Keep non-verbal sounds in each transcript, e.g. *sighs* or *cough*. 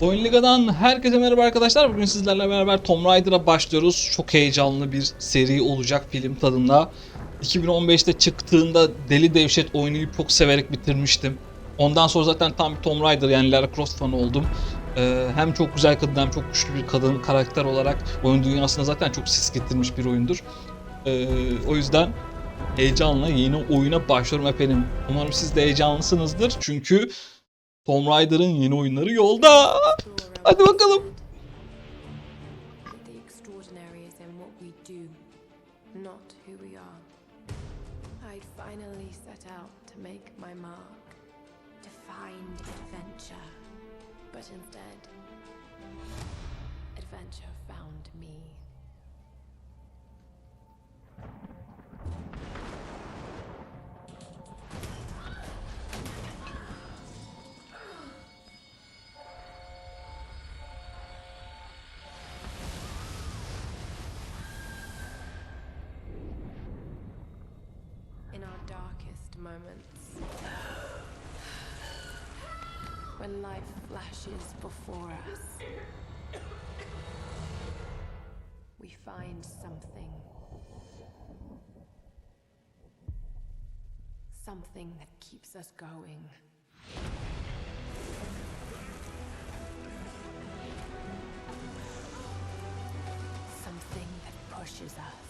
Oyun Liga'dan herkese merhaba arkadaşlar. Bugün sizlerle beraber Tomb Raider'a başlıyoruz. Çok heyecanlı bir seri olacak film tadında. 2015'te çıktığında deli devşet oynayıp çok severek bitirmiştim. Ondan sonra zaten tam bir Tomb Raider yani Lara Croft fanı oldum. Ee, hem çok güzel kadın hem çok güçlü bir kadın karakter olarak oyun dünyasına zaten çok ses getirmiş bir oyundur. Ee, o yüzden heyecanla yeni oyuna başlıyorum efendim. Umarım siz de heyecanlısınızdır. Çünkü Tomb Raider'ın yeni oyunları yolda. Hadi bakalım. Make my mark, to find adventure. But instead, darkest moments. When life flashes before us, we find something. Something that keeps us going. Something that pushes us.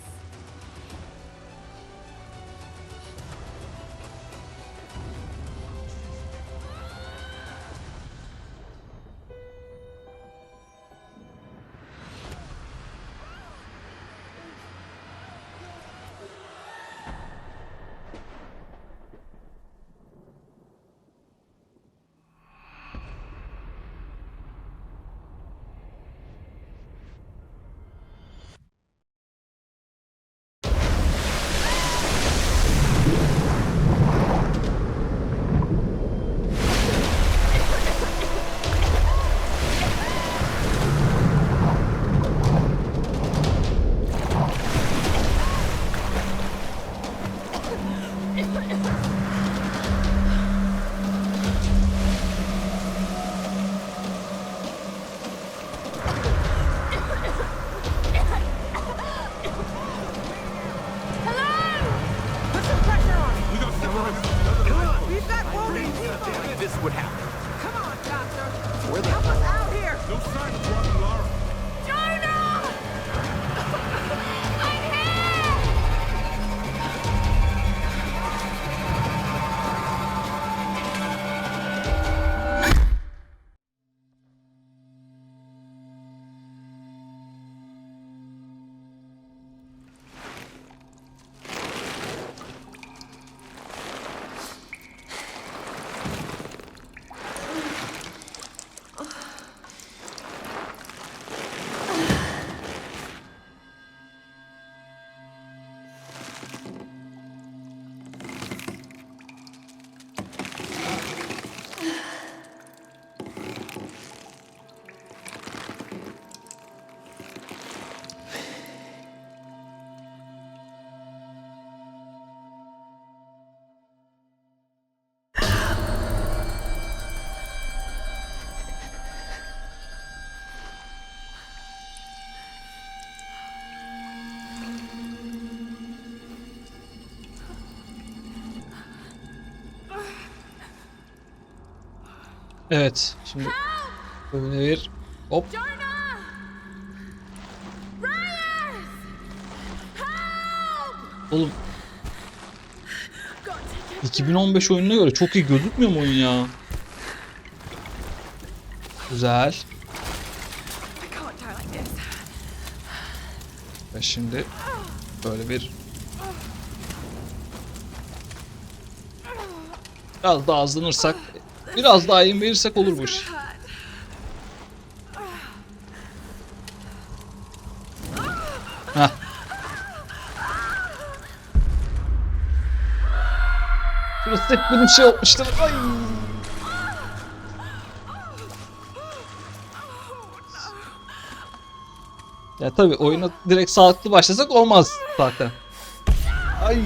Evet. Şimdi böyle bir hop. Oğlum God, take it. 2015 oyununa göre çok iyi gözükmüyor mu oyun ya? Güzel. Ve şimdi böyle bir biraz daha hızlanırsak biraz daha eğim verirsek olur bu iş. Heh. Şurası benim şey olmuştur. Ay. Ya tabi oyuna direkt sağlıklı başlasak olmaz zaten. Ay. *laughs*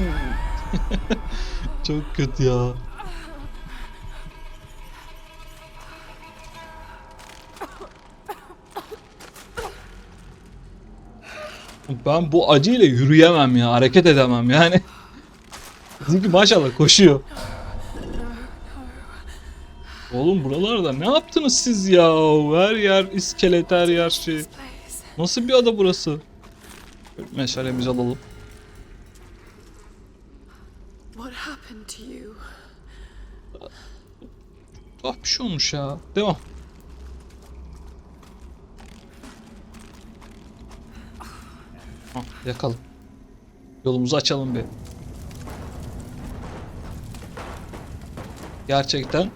Çok kötü ya. Ben bu acıyla yürüyemem ya. Hareket edemem yani. *laughs* Bizimki maşallah koşuyor. Oğlum buralarda ne yaptınız siz ya? Her yer iskelet, her yer şey. Nasıl bir ada burası? Meşalemizi alalım. Ah bir şey olmuş ya. Devam. Yakalım. Yolumuzu açalım bir. Gerçekten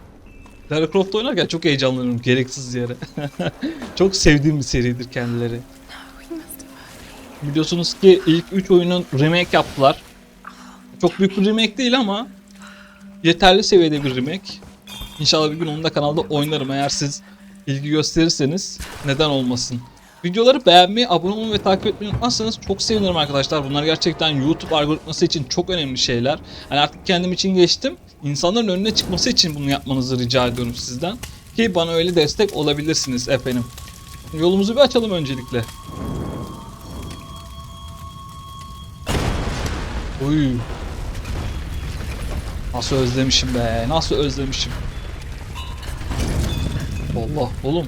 Lara Croft oynarken çok heyecanlanıyorum gereksiz yere. *laughs* çok sevdiğim bir seridir kendileri. Biliyorsunuz ki ilk 3 oyunun remake yaptılar. Çok büyük bir remake değil ama yeterli seviyede bir remake. İnşallah bir gün onu da kanalda oynarım eğer siz ilgi gösterirseniz neden olmasın. Videoları beğenmeyi, abone olmayı ve takip etmeyi unutmazsanız çok sevinirim arkadaşlar. Bunlar gerçekten YouTube algoritması için çok önemli şeyler. Hani artık kendim için geçtim. İnsanların önüne çıkması için bunu yapmanızı rica ediyorum sizden. Ki bana öyle destek olabilirsiniz efendim. Yolumuzu bir açalım öncelikle. Uy. Nasıl özlemişim be. Nasıl özlemişim. Allah oğlum.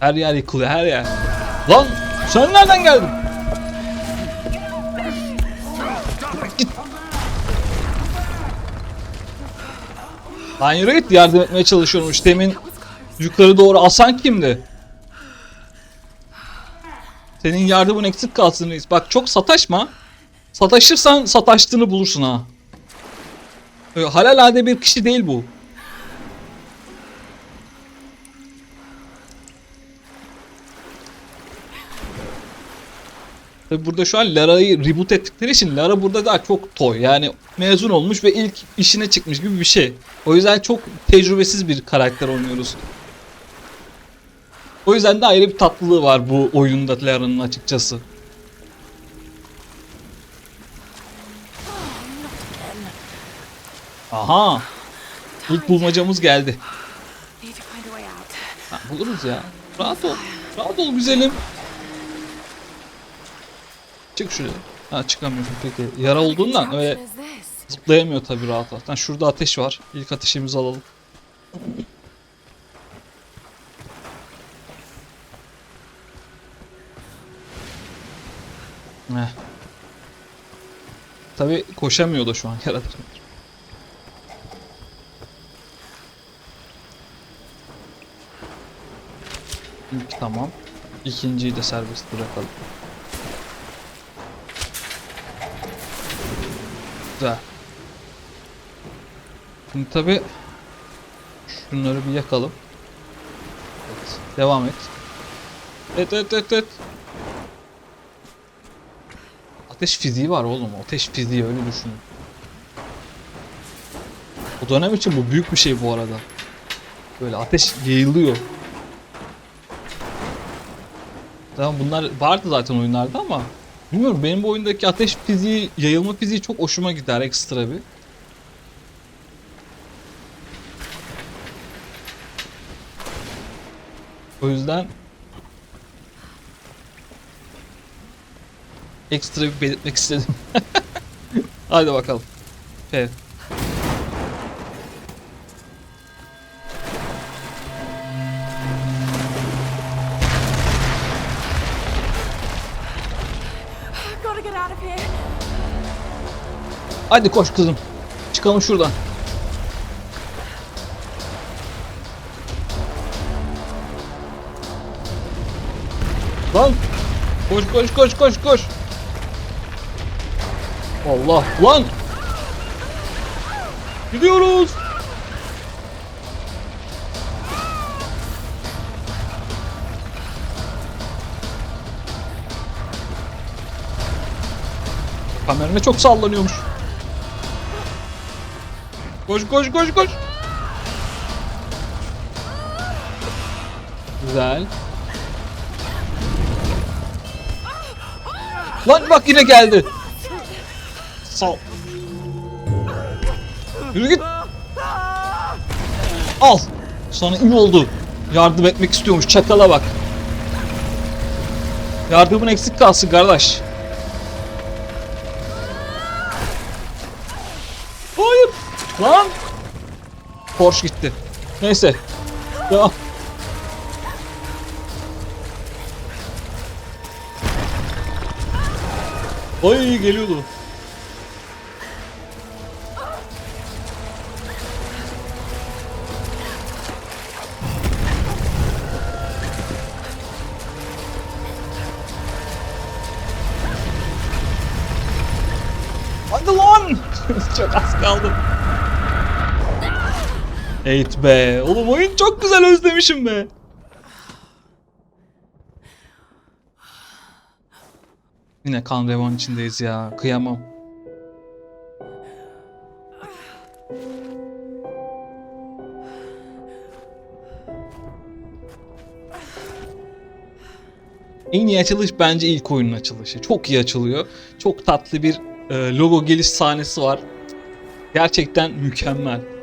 Her yer yıkılıyor her yer. Lan sen nereden geldin? Git. Lan yürü git yardım etmeye çalışıyorum. İşte demin yukarı doğru asan kimdi? Senin yardımın eksik kalsın reis. Bak çok sataşma. Sataşırsan sataştığını bulursun ha. Halalade bir kişi değil bu. Tabi burada şu an Lara'yı reboot ettikleri için Lara burada daha çok toy. Yani mezun olmuş ve ilk işine çıkmış gibi bir şey. O yüzden çok tecrübesiz bir karakter oynuyoruz. O yüzden de ayrı bir tatlılığı var bu oyunda Lara'nın açıkçası. Aha. İlk bulmacamız geldi. Ha, buluruz ya. Rahat ol. Rahat ol güzelim. Çık şuraya. Ha çıkamıyorsun peki. Yara olduğundan öyle zıplayamıyor tabii rahat rahat. Ha, şurada ateş var. İlk ateşimizi alalım. Heh. Tabii koşamıyor da şu an *laughs* yaratık. İlk tamam. İkinciyi de serbest bırakalım. Güzel. Şimdi tabi şunları bir yakalım. Evet, devam et. Et et et et. Ateş fiziği var oğlum. Ateş fiziği öyle düşünün. O dönem için bu büyük bir şey bu arada. Böyle ateş yayılıyor. Tamam bunlar vardı zaten oyunlarda ama bilmiyorum benim bu oyundaki ateş fiziği, yayılma fiziği çok hoşuma gider ekstra bir. O yüzden ekstra bir belirtmek istedim. *laughs* Hadi bakalım. Evet. Hadi koş kızım. Çıkalım şuradan. Lan! Koş koş koş koş koş. Allah lan! Gidiyoruz. Kamerine çok sallanıyormuş. Koş koş koş koş. Güzel. Lan bak yine geldi. Sal. Yürü git. Al. Sana iyi oldu. Yardım etmek istiyormuş. Çakala bak. Yardımın eksik kalsın kardeş. Lan. Porsche gitti. Neyse. Devam. Ay geliyordu. Evet be. Oğlum oyun çok güzel özlemişim be. Yine kan revan içindeyiz ya. Kıyamam. En iyi açılış bence ilk oyunun açılışı. Çok iyi açılıyor. Çok tatlı bir e, logo geliş sahnesi var. Gerçekten mükemmel.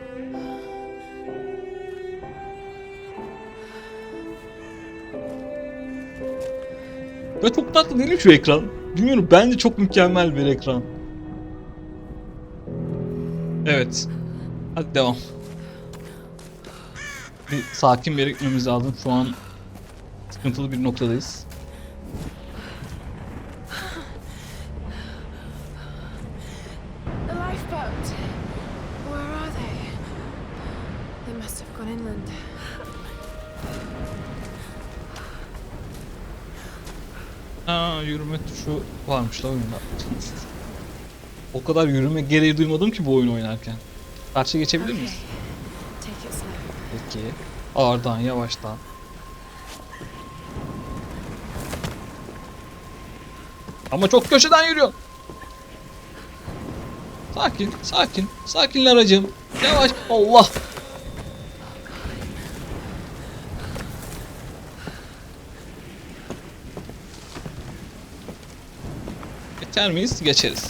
Ve çok tatlı değil mi şu ekran? Bilmiyorum bence çok mükemmel bir ekran. Evet. Hadi devam. Bir sakin bir yere lazım. Şu an sıkıntılı bir noktadayız. The lifeboat. Where are they? They must have gone inland. Aa yürüme tuşu varmış da oyunda. o kadar yürüme gereği duymadım ki bu oyunu oynarken. Karşı geçebilir miyiz? Peki. Ağırdan, yavaştan. Ama çok köşeden yürüyor. Sakin, sakin. Sakin aracım. Yavaş. Allah. Geçer miyiz? Geçeriz.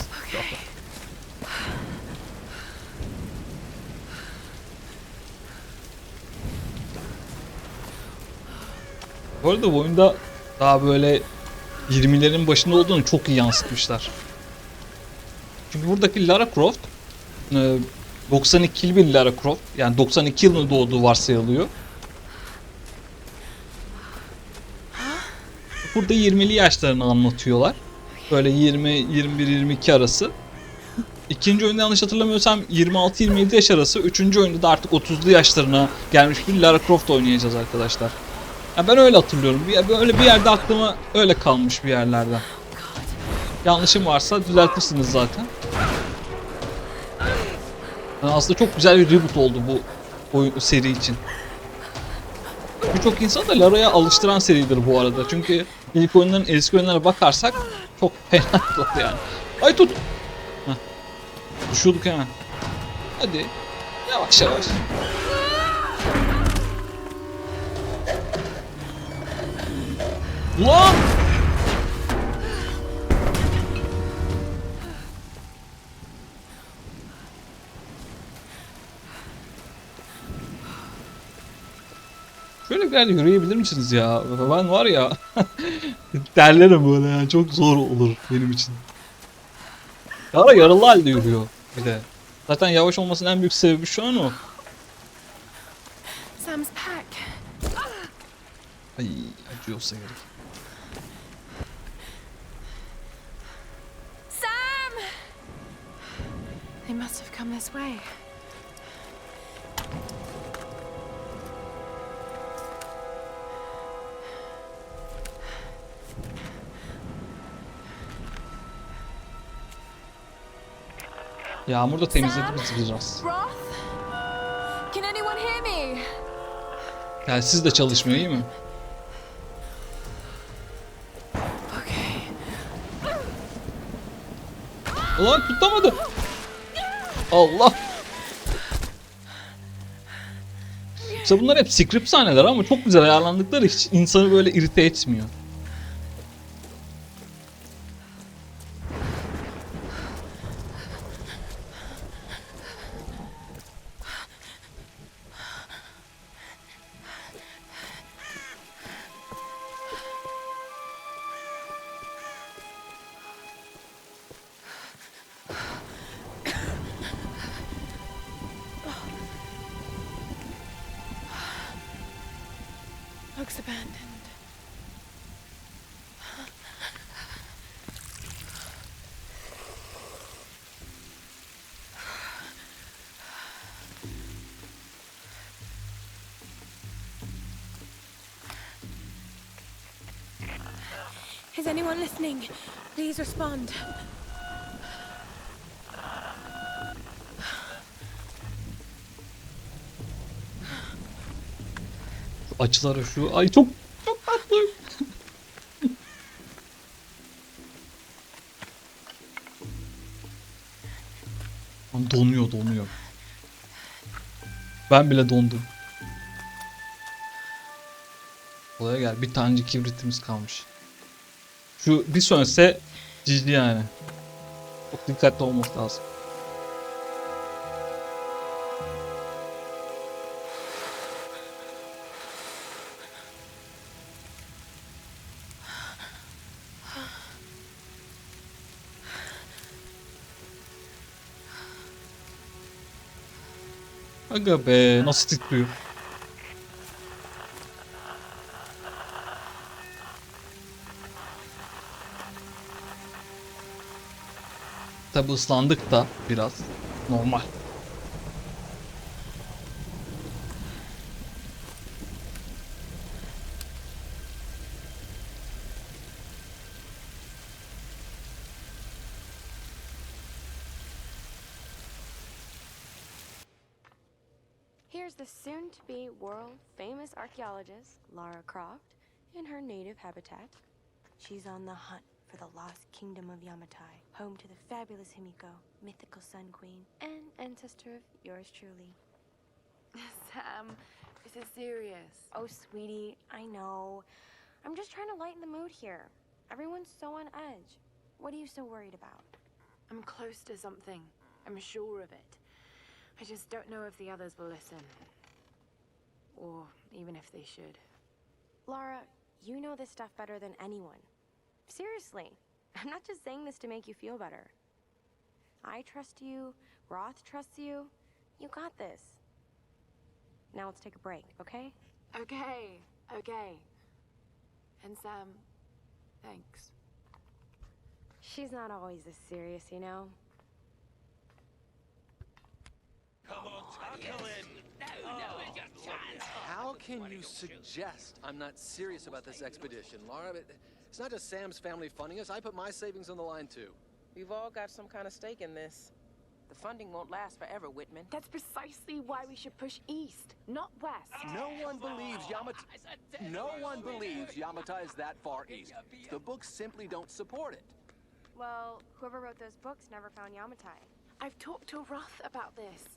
Bu arada bu oyunda daha böyle 20'lerin başında olduğunu çok iyi yansıtmışlar. Çünkü buradaki Lara Croft e, 92'li bir Lara Croft yani 92 yılında doğduğu varsayılıyor. Burada 20'li yaşlarını anlatıyorlar. Böyle 20, 21, 22 arası. İkinci oyunda yanlış hatırlamıyorsam 26-27 yaş arası. Üçüncü oyunda da artık 30'lu yaşlarına gelmiş bir Lara Croft oynayacağız arkadaşlar. Ya ben öyle hatırlıyorum. Bir, böyle bir yerde aklıma öyle kalmış bir yerlerden. Yanlışım varsa düzeltirsiniz zaten. Yani aslında çok güzel bir reboot oldu bu oyun seri için. Birçok insan da Lara'ya alıştıran seridir bu arada. Çünkü ilk oyunların eski oyunlara bakarsak fena oldu yani. Ay tut! Heh. Düşüyorduk hemen. Hadi. Yavaş yavaş. Lan! Yerde yürüyebilir misiniz ya? Ben var ya *laughs* derlerim böyle yani çok zor olur benim için. Yara yaralı halde yürüyor bir de. Zaten yavaş olmasının en büyük sebebi şu an o. Sam's pack. Ay acıyorsa gerek. Sam! They must have come this way. Yağmur da temizledi bizi biraz. Telsiz de çalışmıyor iyi mi? Ulan tutamadı. Allah. İşte bunlar hep script sahneler ama çok güzel ayarlandıkları hiç insanı böyle irite etmiyor. Abandoned. Is anyone listening? Please respond. Şu açılara şu. Ay çok çok tatlı. Donuyor donuyor. Ben bile dondum. Olaya gel. Bir tanecik kibritimiz kalmış. Şu bir sönse cici yani. Çok dikkatli olması lazım. Aga be nasıl titriyor. Tabi ıslandık da biraz. Normal. Here's the soon to be world famous archaeologist, Lara Croft, in her native habitat. She's on the hunt for the lost kingdom of Yamatai, home to the fabulous Himiko, mythical Sun Queen, and ancestor of yours truly. *laughs* Sam, this is serious. Oh, sweetie, I know. I'm just trying to lighten the mood here. Everyone's so on edge. What are you so worried about? I'm close to something. I'm sure of it. I just don't know if the others will listen. Or even if they should. Lara, you know this stuff better than anyone. Seriously, *laughs* I'm not just saying this to make you feel better. I trust you, Roth trusts you. You got this. Now let's take a break, okay? Okay, okay. And Sam, thanks. She's not always this serious, you know? How can you suggest I'm not serious about this expedition, Laura? It- It's not just Sam's family funding us. I put my savings on the line too. We've all got some kind of stake in this. The funding won't last forever, Whitman. That's precisely why we should push east, not west. No one believes Yamata. No one believes Yamata is that far east. The books simply don't support it. Well, whoever wrote those books never found Yamatai. I've talked to Roth about this.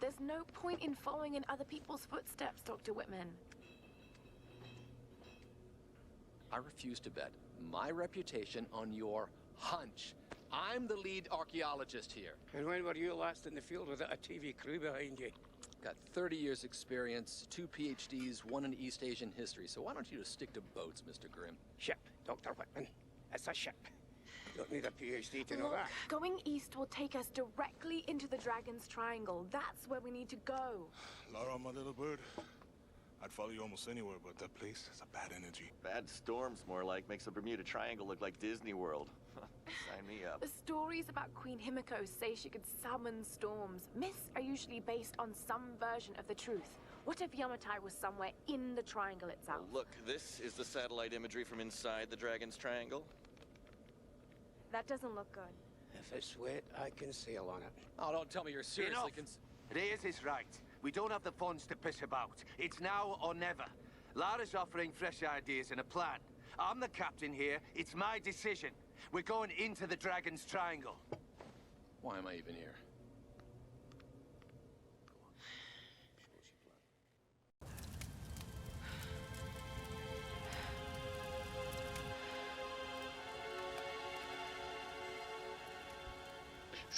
There's no point in following in other people's footsteps, Dr. Whitman. I refuse to bet my reputation on your hunch. I'm the lead archaeologist here. And when were you last in the field without a TV crew behind you? Got 30 years experience, two PhDs, one in East Asian history. So why don't you just stick to boats, Mr. Grimm? Ship, Dr. Whitman. It's a ship. Don't need a PhD to know Look, that. going east will take us directly into the Dragon's Triangle. That's where we need to go. *sighs* Laura, my little bird. I'd follow you almost anywhere, but that place has a bad energy. Bad storms, more like, makes the Bermuda Triangle look like Disney World. *laughs* Sign me up. The stories about Queen Himiko say she could summon storms. Myths are usually based on some version of the truth. What if Yamatai was somewhere in the triangle itself? Look, this is the satellite imagery from inside the Dragon's Triangle. That doesn't look good. If it's wet, I can sail on it. Oh, don't tell me you're seriously Enough. cons- Reyes is right. We don't have the funds to piss about. It's now or never. Lara's offering fresh ideas and a plan. I'm the captain here. It's my decision. We're going into the Dragon's Triangle. Why am I even here?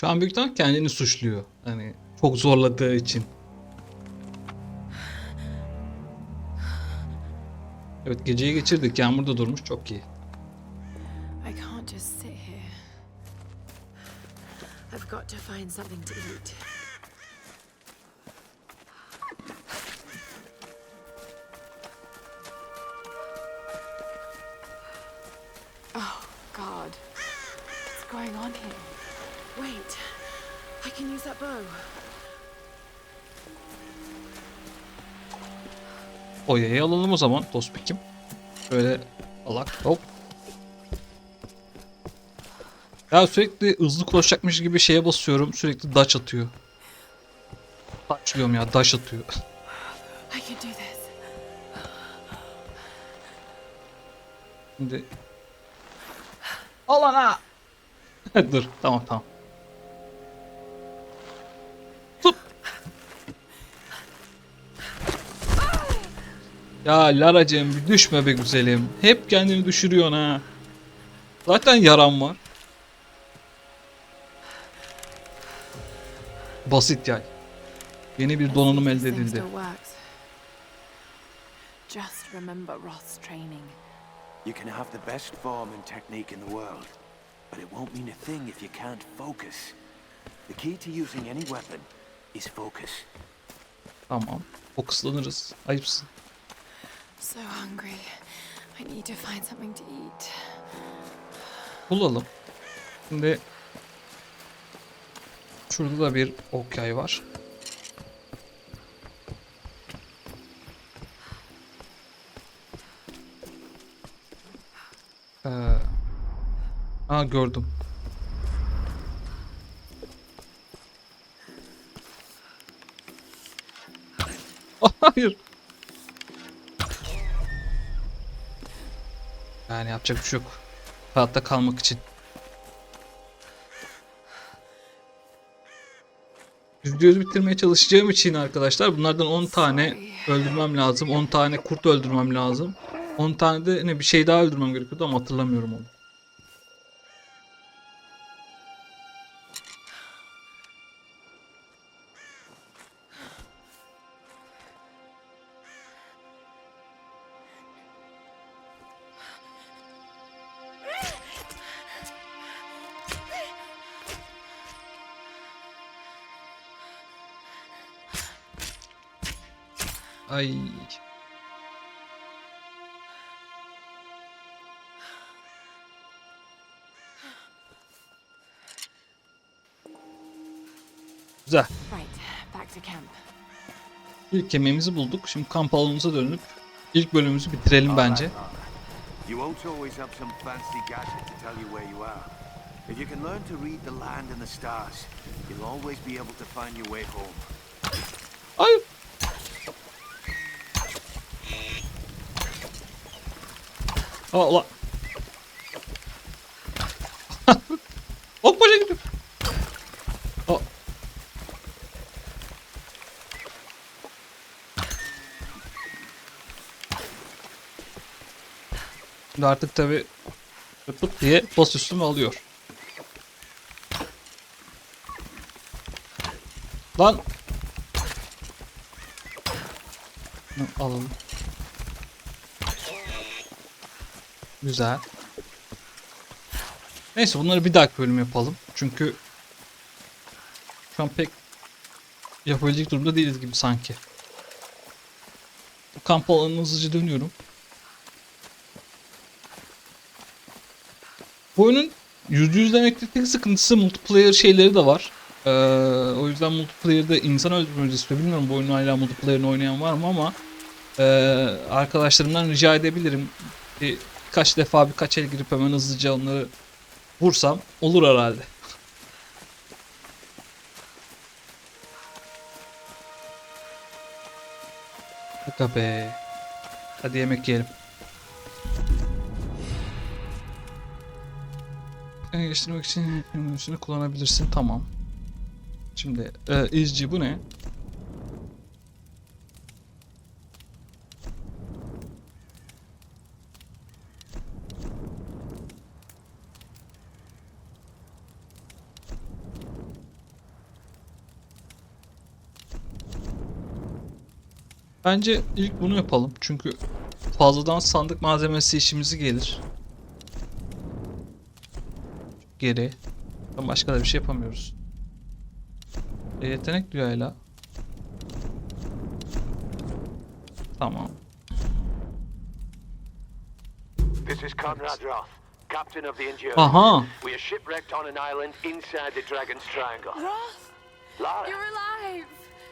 Şu an büyük ihtimal kendini suçluyor. Hani çok zorladığı için. Evet geceyi geçirdik. Yağmur da durmuş. Çok iyi. I've got to find something to eat. O yayı alalım o zaman Tospik'im. Şöyle alak hop. Ya sürekli hızlı koşacakmış gibi şeye basıyorum. Sürekli dash atıyor. Dash diyorum ya dash atıyor. *laughs* Şimdi Alana. *laughs* Dur tamam tamam. Ya Laracığım bir düşme be güzelim. Hep kendini düşürüyorsun ha. Zaten yaram var. Basit yay. Yeni bir donanım elde edildi. Just remember Roth's training. You can have the best form and technique in the world, but it won't mean a thing if you can't focus. The key to using any weapon is focus. Tamam. Fokuslanırız. Ayıpsın. So hungry. I need to find something to eat. Bulalım. Şimdi şurada da bir ok yay var. Ee, aa gördüm. *laughs* Hayır. Yani yapacak bir şey yok. Hayatta kalmak için. Videoyu bitirmeye çalışacağım için arkadaşlar bunlardan 10 tane öldürmem lazım. 10 tane kurt öldürmem lazım. 10 tane de ne bir şey daha öldürmem gerekiyordu ama hatırlamıyorum onu. Ay. Güzel. Right, back to camp. İlk yemeğimizi bulduk. Şimdi kamp alanımıza dönüp ilk bölümümüzü bitirelim bence. You won't always have some fancy gadget to tell you where you are. If you can learn to read the land and the stars, you'll always be able to find your way home. Hayır. Aa ulan. *laughs* ok başa gidiyor. Aa. Şimdi artık tabi pıt diye bas üstüme alıyor. Lan alalım. Güzel. Neyse bunları bir dahaki bölüm yapalım. Çünkü şu an pek yapabilecek durumda değiliz gibi sanki. Bu kamp alanına hızlıca dönüyorum. Bu oyunun %100 demekte tek sıkıntısı multiplayer şeyleri de var. Ee, o yüzden multiplayer'da insan öldürmemizi istiyor. Bilmiyorum bu oyunu hala multiplayer'ını oynayan var mı ama ee, arkadaşlarımdan rica edebilirim. Bir, birkaç defa birkaç el girip hemen hızlıca onları vursam olur herhalde. Şaka be. Hadi yemek yiyelim. Geliştirmek için kullanabilirsin. Tamam. Şimdi e, izci bu ne? Bence ilk bunu yapalım. Çünkü fazladan sandık malzemesi işimizi gelir. Geri. Başka da bir şey yapamıyoruz. E, yetenek diyor hala. Tamam. This is Conrad Roth. captain of the Endurance. Aha. We are shipwrecked on an island inside the Dragon's Triangle. Roth, Lara, you're alive.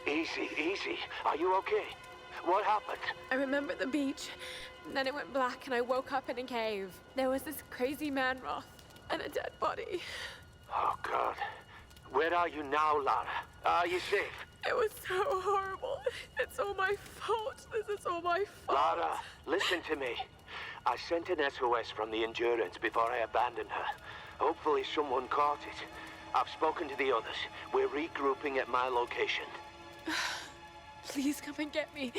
easy, easy. Are you okay? What happened? I remember the beach. Then it went black and I woke up in a cave. There was this crazy man, Roth, and a dead body. Oh, God. Where are you now, Lara? Are you safe? It was so horrible. It's all my fault. This is all my fault. Lara, listen to me. I sent an SOS from the Endurance before I abandoned her. Hopefully someone caught it. I've spoken to the others. We're regrouping at my location. *sighs* *sighs* *sighs* Please come and get me.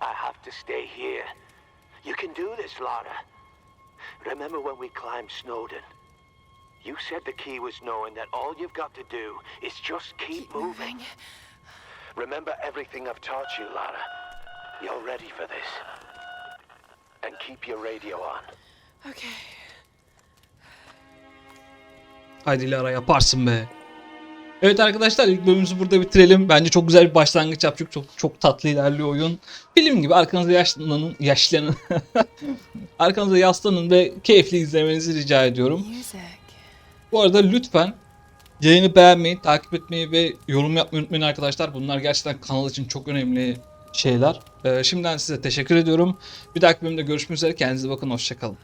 I have to stay here. You can do this, Lara. Remember when we climbed Snowden? You said the key was knowing that all you've got to do is just keep, moving. Remember everything I've taught you, Lara. You're ready for this. And keep your radio on. Okay. Haydi Lara yaparsın be. Evet arkadaşlar ilk bölümümüzü burada bitirelim. Bence çok güzel bir başlangıç yaptık. Çok çok tatlı ilerliyor oyun. Film gibi arkanıza yaşlanın, yaşlanın. *laughs* arkanıza yaslanın ve keyifli izlemenizi rica ediyorum. Bu arada lütfen yayını beğenmeyi, takip etmeyi ve yorum yapmayı unutmayın arkadaşlar. Bunlar gerçekten kanal için çok önemli şeyler. Ee, şimdiden size teşekkür ediyorum. Bir dahaki bölümde görüşmek üzere. Kendinize bakın. Hoşçakalın.